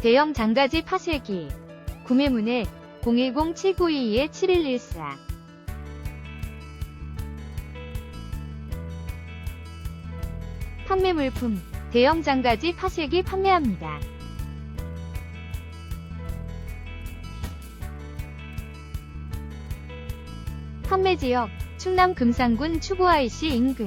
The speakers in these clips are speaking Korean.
대형 장가지 파쇄기. 구매문의 010-7922-7114. 판매 물품. 대형 장가지 파쇄기 판매합니다. 판매 지역 충남 금산군 추구 IC 인근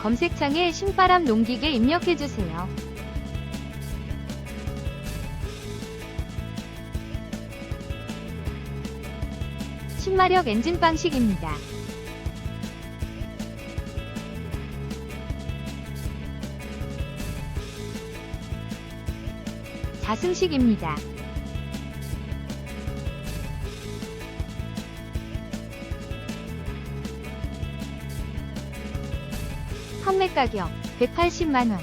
검색창에 신바람 농기계 입력해주세요. 신마력 엔진 방식입니다. 자승식입니다. 판매 가격 180만원.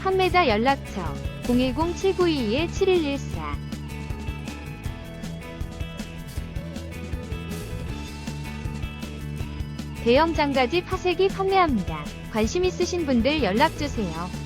판매자 연락처 010-7922-7114 대형 장가지 파쇄기 판매합니다. 관심 있으신 분들 연락주세요.